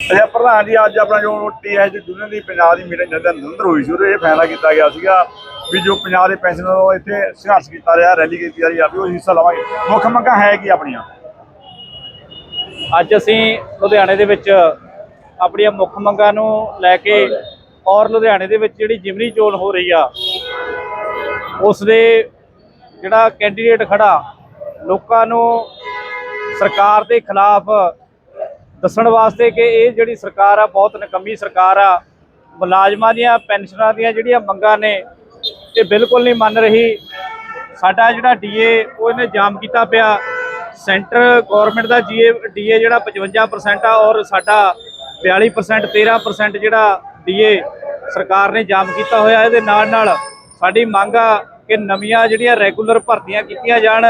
ਅੱਛਾ, ਪ੍ਰਧਾਨ ਜੀ, ਅੱਜ ਆਪਣਾ ਜੋ ਟੀਐਸ ਯੂਨੀਅਨ ਦੀ ਪੰਜਾਬ ਦੀ ਮੀਟਿੰਗ ਜਦੋਂ ਨਿਰੰਤਰ ਹੋਈ ਸੀ ਇਹ ਫੈਸਲਾ ਕੀਤਾ ਗਿਆ ਸੀਗਾ ਵੀ ਜੋ ਪੰਜਾਬ ਦੇ ਪੈਨਸ਼ਨਰ ਉਹ ਇੱਥੇ ਸੰਘਰਸ਼ ਕੀਤਾ ਰਿਹਾ, ਰੈਲੀ ਕੀਤੀ ਜਾ ਰਹੀ ਆ, ਵੀ ਉਹ ਹਿੱਸਾ ਲਵਾਂਗੇ। ਮੁੱਖ ਮੰਗਾਂ ਹੈ ਕੀ ਆਪਣੀਆਂ? ਅੱਜ ਅਸੀਂ ਲੁਧਿਆਣੇ ਦੇ ਵਿੱਚ ਆਪਣੀਆਂ ਮੁੱਖ ਮੰਗਾਂ ਨੂੰ ਲੈ ਕੇ ਔਰ ਲੁਧਿਆਣੇ ਦੇ ਵਿੱਚ ਜਿਹੜੀ ਜਿਮਨੀ ਚੋਣ ਹੋ ਰਹੀ ਆ ਉਸ ਦੇ ਜਿਹੜਾ ਕੈਂਡੀਡੇਟ ਖੜਾ, ਲੋਕਾਂ ਨੂੰ ਸਰਕਾਰ ਦੇ ਖਿਲਾਫ ਦੱਸਣ ਵਾਸਤੇ ਕਿ ਇਹ ਜਿਹੜੀ ਸਰਕਾਰ ਆ, ਬਹੁਤ ਨਕੰਮੀ ਸਰਕਾਰ ਆ, ਮੁਲਾਜ਼ਮਾਂ ਦੀਆਂ, ਪੈਨਸ਼ਨਾਂ ਦੀਆਂ ਜਿਹੜੀਆਂ ਮੰਗਾਂ ਨੇ, ਇਹ ਬਿਲਕੁਲ ਨਹੀਂ ਮੰਨ ਰਹੀ। ਸਾਡਾ ਜਿਹੜਾ ਡੀਏ ਉਹ ਇਹਨੇ ਜਾਮ ਕੀਤਾ ਪਿਆ। ਸੈਂਟਰ ਗਵਰਨਮੈਂਟ ਦਾ ਜੀਏ ਡੀਏ ਜਿਹੜਾ 55% ਆ, ਔਰ ਸਾਡਾ 42% 13% ਜਿਹੜਾ ਡੀਏ ਸਰਕਾਰ ਨੇ ਜਾਮ ਕੀਤਾ ਹੋਇਆ। ਇਹਦੇ ਨਾਲ ਨਾਲ ਸਾਡੀ ਮੰਗ ਆ ਕਿ ਨਵੀਆਂ ਜਿਹੜੀਆਂ ਰੈਗੂਲਰ ਭਰਤੀਆਂ ਕੀਤੀਆਂ ਜਾਣ,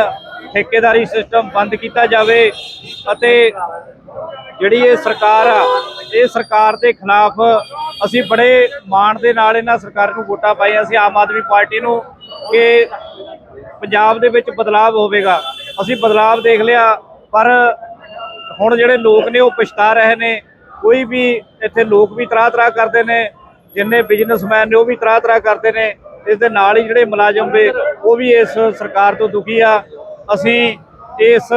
ਠੇਕੇਦਾਰੀ ਸਿਸਟਮ ਬੰਦ ਕੀਤਾ ਜਾਵੇ ਅਤੇ ਜਿਹੜੀ ਇਹ ਸਰਕਾਰ ਆ, ਇਹ ਸਰਕਾਰ ਦੇ ਖਿਲਾਫ ਅਸੀਂ ਬੜੇ ਮਾਣ ਦੇ ਨਾਲ ਇਹਨਾਂ ਸਰਕਾਰ ਨੂੰ ਵੋਟਾਂ ਪਾਈਆਂ ਸੀ। ਆਮ ਆਦਮੀ ਪਾਰਟੀ ਨੂੰ ਕਿ ਪੰਜਾਬ ਦੇ ਵਿੱਚ ਬਦਲਾਅ ਹੋਵੇਗਾ। ਅਸੀਂ ਬਦਲਾਅ ਦੇਖ ਲਿਆ, ਪਰ ਹੁਣ ਜਿਹੜੇ ਲੋਕ ਨੇ ਉਹ ਪਛਤਾ ਰਹੇ ਨੇ। ਕੋਈ ਵੀ ਇੱਥੇ ਲੋਕ ਵੀ ਤਰਾਹ ਤਰਾਹ ਕਰਦੇ ਨੇ, ਜਿੰਨੇ ਬਿਜ਼ਨਸਮੈਨ ਨੇ ਉਹ ਵੀ ਤਰਾਹ ਤਰਾਹ ਕਰਦੇ ਨੇ। ਇਸ ਦੇ ਨਾਲ ਹੀ ਜਿਹੜੇ ਮੁਲਾਜ਼ਮ ਨੇ, ਉਹ ਵੀ ਇਸ ਸਰਕਾਰ ਤੋਂ ਦੁਖੀ ਆ। ਅਸੀਂ ਇਸ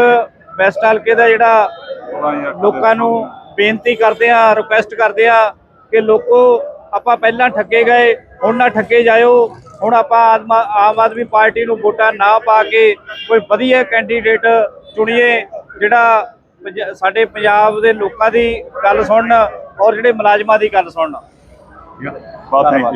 ਵੈਸਟ ਹਲਕੇ ਦਾ ਜਿਹੜਾ ਲੋਕਾਂ ਨੂੰ ਬੇਨਤੀ ਕਰਦੇ ਆ ਰਿਕੁਐਸਟ ਕਰਦੇ ਆ ਕਿ ਲੋਕੋ ਆਪਾਂ ਪਹਿਲਾਂ ਠੱਗੇ ਗਏ ਹੁਣ ਨਾ ਠੱਗੇ ਜਾਇਓ। ਹੁਣ ਆਪਾਂ ਆਮ ਆਦਮੀ ਪਾਰਟੀ ਨੂੰ ਵੋਟਾਂ ਨਾ ਪਾ ਕੇ ਕੋਈ ਵਧੀਆ ਕੈਂਡੀਡੇਟ ਚੁਣੀਏ ਜਿਹੜਾ ਸਾਡੇ ਪੰਜਾਬ ਦੇ ਲੋਕਾਂ ਦੀ ਗੱਲ ਸੁਣਨ ਔਰ ਜਿਹੜੇ ਮੁਲਾਜ਼ਮਾਂ ਦੀ ਗੱਲ ਸੁਣਨ। ਬਹੁਤ ਥੈਂਕ ਯੂ